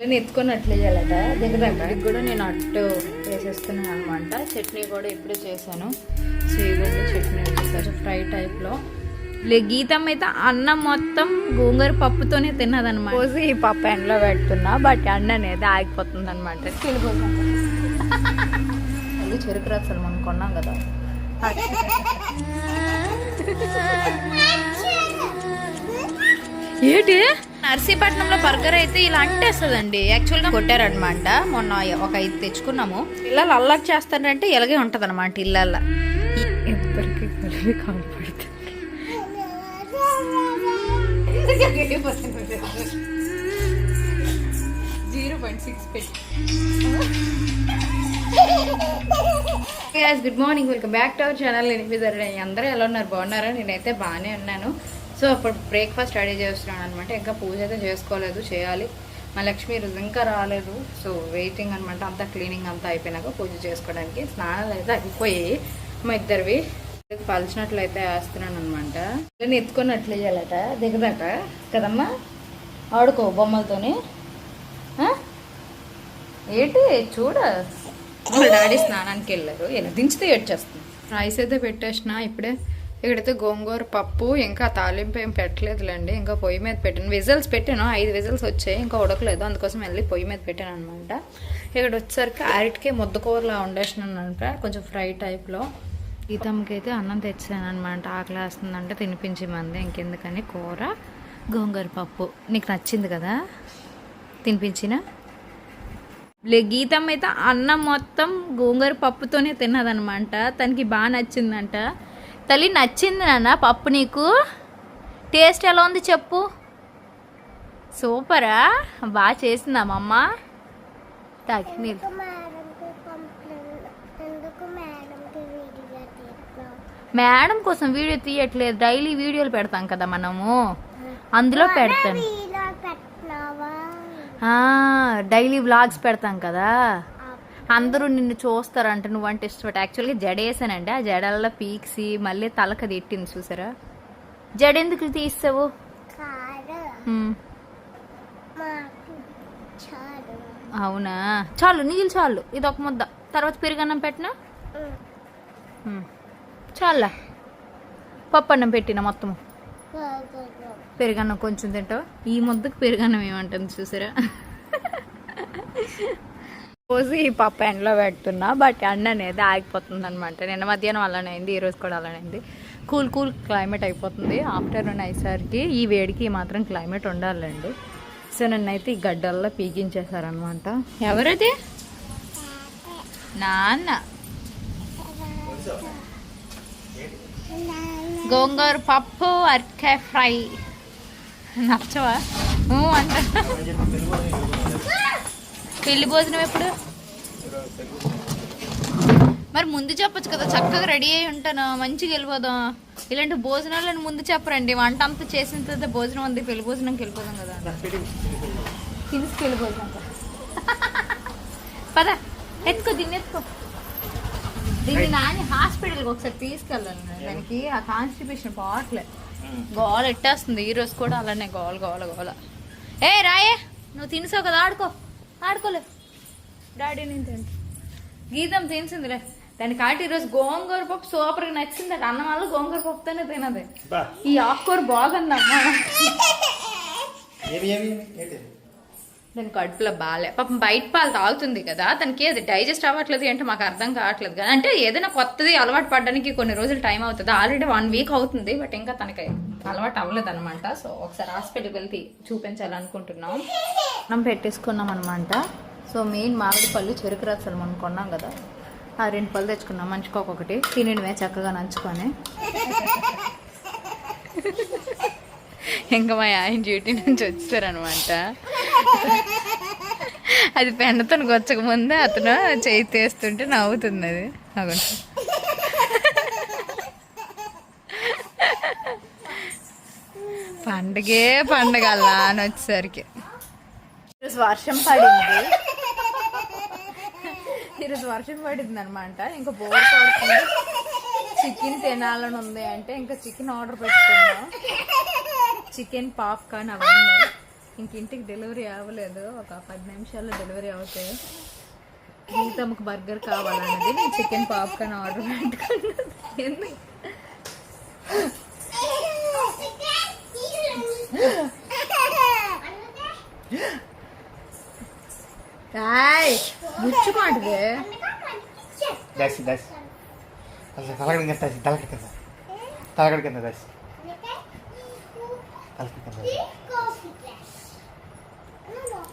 నేను ఎత్తుకొని అట్లా చేయాలట దగ్గర ఇది కూడా నేను అట్టు వేసేస్తున్నాను అనమాట చట్నీ కూడా ఇప్పుడే చేశాను. శ్రీగంధ చట్నీ వచ్చేసరి ఫ్రై టైప్లో లే. గీతం అయితే అన్నం మొత్తం గోంగూర పప్పుతోనే తిన్నదనమాట పోసి ఈ పప్పు ఎండలో పెడుతున్నా బట్ ఎండ అనేది ఆగిపోతుంది అనమాట మళ్ళీ చెరుకు రసలు మనం కొన్నాం కదా. ఏంటి? నర్సీపట్నంలో బర్గర్ అయితే ఇలా అంటేస్తుందండి. యాక్చువల్గా కొట్టారనమాట. మొన్న ఒక ఐదు తెచ్చుకున్నాము. పిల్లలు అల్లరి చేస్తారంటే ఇలాగే ఉంటది అనమాట ఇళ్ళల్లో కాపాడుతుంది zero point six good morning welcome back to our channel నేను అందరూ ఎలా ఉన్నారు? బాగున్నారా? నేనైతే బాగానే ఉన్నాను. సో అప్పుడు బ్రేక్ఫాస్ట్ రెడీ చేస్తున్నాను అనమాట ఇంకా పూజ అయితే చేసుకోలేదు చేయాలి. మా లక్ష్మి రోజు ఇంకా రాలేదు. సో వెయిటింగ్ అనమాట అంతా క్లీనింగ్ అంతా అయిపోయినాక పూజ చేసుకోవడానికి. స్నానాలు అయితే అయిపోయాయి. మా ఇద్దరివి పలిచినట్లయితే వేస్తున్నాను అనమాట నేను ఎత్తుకొని అట్లా చేయాలట దిగదట. కదమ్మా? ఆడుకో బొమ్మలతోని. ఏంటి? చూడ. వాళ్ళ డాడీ స్నానానికి వెళ్ళారు. ఇలా దించితే ఏడ్చేస్తుంది. రైస్ అయితే పెట్టేసిన ఇప్పుడే. ఇక్కడైతే గోంగూర పప్పు ఇంకా తాలింపు ఏం పెట్టలేదులేండి. ఇంకా పొయ్యి మీద పెట్టాను. విజిల్స్ పెట్టాను. ఐదు విజిల్స్ వచ్చాయి. ఇంకా ఉడకలేదు. అందుకోసం వెళ్ళి పొయ్యి మీద పెట్టాను అనమాట ఇక్కడ వచ్చేసరికి అరటికే ముద్దకూరలా వండేసినాను అనమాట కొంచెం ఫ్రై టైప్లో. గీతమ్మకి అయితే అన్నం తెచ్చాను అనమాట ఆకలి వేస్తుందంటే తినిపించమంది. ఇంకెందుకని కూర గోంగూర పప్పు. నీకు నచ్చింది కదా? తినిపించిన? లే గీతమ్మ అయితే అన్నం మొత్తం గోంగూర పప్పుతోనే తిన్నదనమాట తనకి బాగా నచ్చిందంట. తల్లి నచ్చింది నాన్న పప్పు నీకు? టేస్ట్ ఎలా ఉంది చెప్పు. సూపరా? బాగా చేసిందా మా అమ్మ? తాగి నీళ్ళు మేడం కోసం వీడియో తీయట్లేదు. డైలీ వీడియోలు పెడతాం కదా మనము. అందులో పెడతాను. డైలీ వ్లాగ్స్ పెడతాం కదా. అందరూ నిన్ను చూస్తారంట నువ్వంటే ఇష్టపడి యాక్చువల్గా జడ వేసానండి ఆ జడల్లో పీక్సి మళ్ళీ తలక తిట్టింది చూసారా? జడ ఎందుకు తీస్తావు అవునా? చాలు నీళ్ళు చాలు. ఇది ఒక ముద్ద. తర్వాత పెరుగన్నం పెట్టినా? చాలా పప్పు అన్నం పెట్టిన మొత్తము. పెరుగన్నం కొంచెం తింటావు? ఈ ముద్దకు పెరుగన్నం ఏమంటుంది చూసారా? పోసి ఈ పప్పు ఎండలో పెడుతున్నా బట్ ఎండ అనేది ఆగిపోతుంది అనమాట నిన్న మధ్యాహ్నం అలానే అయింది ఈ రోజు కూడా అలానే అయింది. కూల్ కూల్ క్లైమేట్ అయిపోతుంది. ఆఫ్టర్నూన్ అయ్యేసరికి ఈ వేడికి మాత్రం క్లైమేట్ ఉండాలండి. సో నన్నైతే ఈ గడ్డల్లో పీకించేశారనమాట ఎవరది? నాన్న. గోంగూర పప్పు అరకాయ ఫ్రై. నచ్చవా? అంట. పెళ్ళి భోజనం ఎప్పుడు? మరి ముందు చెప్పొచ్చు కదా చక్కగా రెడీ అయి ఉంటాను మంచిగా వెళ్ళిపోదాం. ఇలాంటి భోజనాలను ముందు చెప్పరండి వంట అంతా చేసిన తర్వాత భోజనం అంది పెళ్ళి భోజనంకి వెళ్ళిపోదాం కదా. తినిసి వెళ్ళిపోదాం పద ఎత్తుకో దీన్ని ఎత్తుకో. దీన్ని నాని హాస్పిటల్కి ఒకసారి తీసుకెళ్ళాలి దానికి ఆ కాన్స్టిపేషన్ పోవట్లే గోల ఎట్టేస్తుంది ఈ రోజు కూడా అలానే గోల గోల గోల. ఏ రాయే నువ్వు తినిసావు కదా ఆడుకో. ఆడుకోలే. డాడీ నేను తింటా. గీతం తినసిందిలే దానికి ఆటి ఈరోజు గోంగూర పప్పు సూపర్గా నచ్చింది అట అన్నం వల్ల గోంగూర పప్పుతోనే తినది. ఈ ఆకుకూర బాగుందమ్మా. దాని కడుపులో బాగాలే పాపం బయట పాలు తాగుతుంది కదా తనకి అది డైజెస్ట్ అవ్వట్లేదు అంటే మాకు అర్థం కావట్లేదు కదా. అంటే ఏదైనా కొత్తది అలవాటు పడడానికి కొన్ని రోజులు టైం అవుతుంది. ఆల్రెడీ వన్ వీక్ అవుతుంది బట్ ఇంకా తనకి అలవాటు అవ్వలేదు అనమాట సో ఒకసారి హాస్పిటల్కి వెళ్తే చూపించాలనుకుంటున్నాం. మనం పెట్టేసుకున్నాం అనమాట సో మెయిన్ మామిడి పళ్ళు చెరుకు రసాలు మనం కొన్నాం కదా. ఆ రెండు పళ్ళు తెచ్చుకున్నాం. మంచిగా ఒక్కొక్కటి తినడమే చక్కగా నంచుకొని. ఇంకా మా ఆయన డ్యూటీ నుంచి వచ్చారనమాట అది పెన్నతో గొచ్చక ముందే అతను చేయి తీస్తుంటే నవ్వుతుంది అది. అవును పండగే పండగ అలా అని వచ్చేసరికి. ఈరోజు వర్షం పడింది. ఈరోజు వర్షం పడింది అనమాట ఇంకా బోర్ పడుతుంది చికెన్ తినాలని ఉంది అంటే ఇంకా చికెన్ ఆర్డర్ పెట్టుకున్నాం. చికెన్ పాప్కార్న్ అవన్నీ. ఇంక ఇంటికి డెలివరీ అవ్వలేదు. ఒక పది నిమిషాల్లో డెలివరీ అవుతాయి. గీతమ్మకు బర్గర్ కావాలన్నది నేను చికెన్ పాప్కార్న్ ఆర్డర్ పెట్టుకున్నాను ఎందుకు? హాయ్ ముచ్చుకోండి దాసి దాసి. అసలు తలగడ కింద దాసి తలకడ కింద. తలకడ కింద దాసి.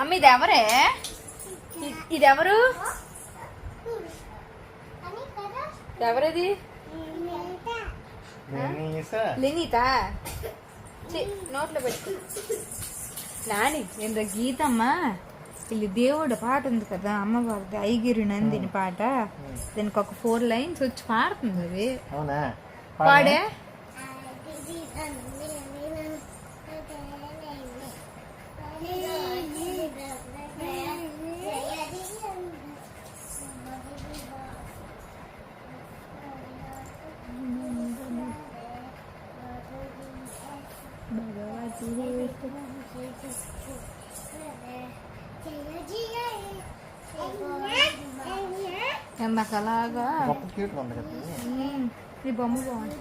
అమ్మ ఇది ఎవరే ఇది ఎవరు ఎవరది లెనీతా నోట్లో పెట్టుకో నాని ఎంత గీతమ్మ వీళ్ళు దేవుడు పాట ఉంది కదా అమ్మవారిది ఐగిరి నందిని పాట దీనికి ఒక ఫోర్ లైన్స్ వచ్చి పాడుతుంది అది పాడే ఎందాక అలాగా. ఈ బొమ్మ బాగుంది.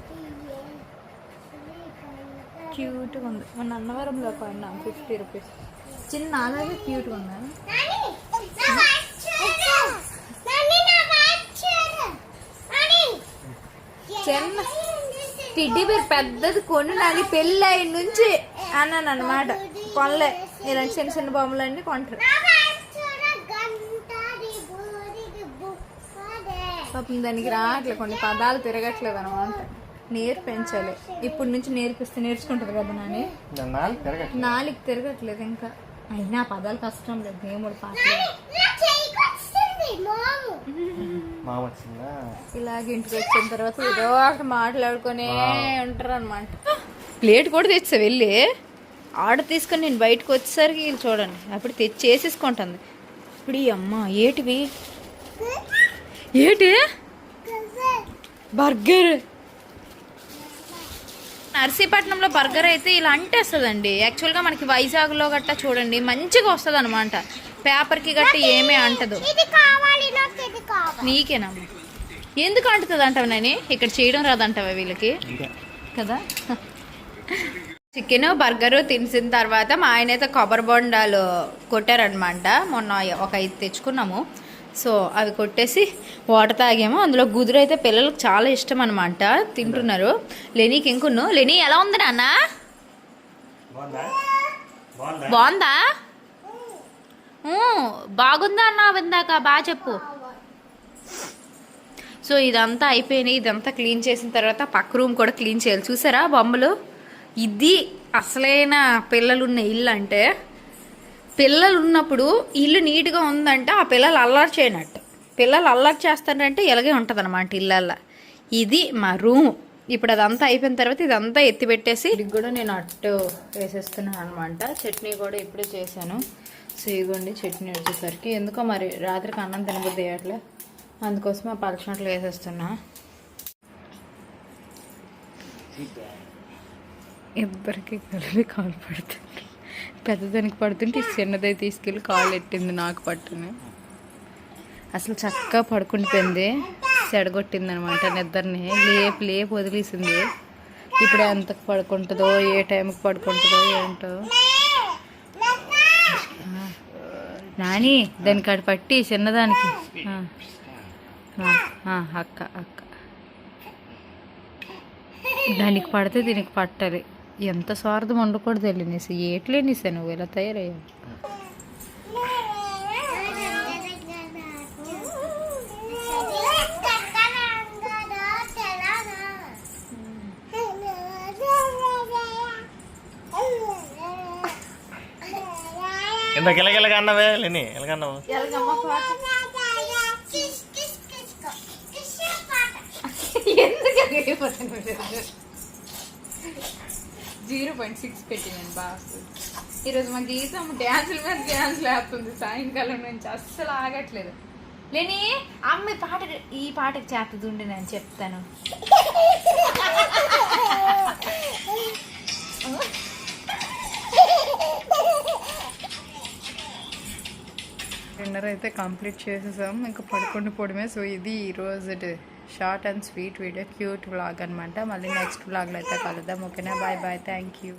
క్యూట్గా ఉంది. మన అన్నవరంలో కొన్నాం ఫిఫ్టీ రూపీస్. చిన్న అలాగే క్యూట్గా ఉందా? చిన్న టిడ్డీ బేర్ పెద్దది కొని నాది పెళ్ళి అయిన నుంచి అన్నాను అనమాట కొనలే. ఇలాంటి చిన్న చిన్న బొమ్మలన్నీ కొంటారు. పాపం దానికి రావట్లే కొన్ని పదాలు తిరగట్లేదు అనమాట. నేర్పించాలి ఇప్పటి నుంచి నేర్పిస్తే నేర్చుకుంటుంది కదా నాని? నాలుగు తిరగట్లేదు. ఇంకా. అయినా పదాలు కష్టం లేదు దేవుడు పాటలు ఇలాగ ఇంటికి వచ్చిన తర్వాత ఏదో ఒకటి మాట్లాడుకునే ఉంటారు అనమాట ప్లేట్ కూడా తెచ్చా వెళ్ళి? ఆర్డర్ తీసుకొని నేను బయటకు వచ్చేసరికి వీళ్ళు చూడండి. అప్పుడు తెచ్చి చేసేసుకుంటుంది ఇప్పుడు ఈ అమ్మ ఏటివి? ఏటి? బర్గర్. నర్సీపట్నంలో బర్గర్ అయితే ఇలా అంటేస్తుందండి. యాక్చువల్గా మనకి వైజాగ్లో గట్టా చూడండి మంచిగా వస్తుంది అనమాట పేపర్కి గట్టి ఏమీ అంటదు. ఇది కావాలి నాకు ఇది కావాలి. నీకేనా? ఎందుకు అంటుతుంది అంటావు నాని? ఇక్కడ చేయడం రాదంటావా వీళ్ళకి? కదా? చికెన్ బర్గర్ తినేసిన తర్వాత మా ఆయన అయితే కొబ్బరి బొండాలు కొట్టారనమాట మొన్న ఒక ఐదు తెచ్చుకున్నాము. సో అవి కొట్టేసి వాటర్ తాగాము. అందులో గుదురు అయితే పిల్లలకు చాలా ఇష్టం అనమాట తింటున్నారు. లెనీకి ఇంకొన్ను లెనీ ఎలా ఉంది నాన్న? బాగుందా? బాగుందా? అన్నా ఇందాక బాగా చెప్పు. సో ఇదంతా అయిపోయినాయి ఇదంతా క్లీన్ చేసిన తర్వాత పక్క రూమ్ కూడా క్లీన్ చేయాలి. చూసారా బొమ్మలు? ఇది అసలైన పిల్లలున్న ఇల్లు అంటే పిల్లలు ఉన్నప్పుడు ఇల్లు నీట్గా ఉందంటే ఆ పిల్లలు అల్లరి చేయనట్టు. పిల్లలు అల్లరి చేస్తారంటే ఇలాగే ఉంటుంది అనమాట ఇళ్ళల్లో. ఇది మా రూమ్. ఇప్పుడు అదంతా అయిపోయిన తర్వాత ఇదంతా ఎత్తి పెట్టేసి ఇది కూడా నేను అట్టు వేసేస్తున్నాను అనమాట చట్నీ కూడా ఇప్పుడే చేశాను. సో ఇదిగోండి చట్నీ వచ్చేసరికి. ఎందుకో మరి రాత్రికి అన్నం తినబుద్ధి వేయట్లే అందుకోసం ఆ పలచినట్లు వేసేస్తున్నా. ఇద్దరికి కలిపి కాలు పడుతుంది. పెద్దదానికి పడుతుంటే ఈ చిన్నదై తీసుకెళ్ళి కాలు ఎట్టింది నాకు పట్టుని. అసలు చక్కగా పడుకుండిపోయింది చెడగొట్టింది అనమాట నిద్రని. లేపు లేపు వదిలేసింది. ఇప్పుడు ఎంతకు పడుకుంటుందో ఏ టైంకి పడుకుంటుందో ఏంటో. నాని దాని కాడ పట్టి చిన్నదానికి. అక్క అక్క. దానికి పడితే దీనికి పట్టాలి ఎంత స్వార్థం ఉండకూడదు వెళ్ళినేసి ఏట్లే నీసా నువ్వు ఇలా తయారయ్యావు? అన్నవే లేని. ఎలాగన్నావు జీరో పాయింట్ సిక్స్ పెట్టినాను బాగా ఈరోజు మా గీతం డ్యాన్సుల మీద డ్యాన్స్ లేస్తుంది సాయంకాలం నుంచి అస్సలు ఆగట్లేదు. లేని అమ్మ పాట ఈ పాటకు చేస్తుంది నేను చెప్తాను. డిన్నర్ అయితే కంప్లీట్ చేసేసాం. ఇంకా పడుకుండిపోవడమే సో ఇది ఈరోజు short and sweet video cute vlog అనమాట మళ్ళీ నెక్స్ట్ వ్లాగ్లో అయితే కలుద్దాం. ఓకేనా? Bye bye. Thank you.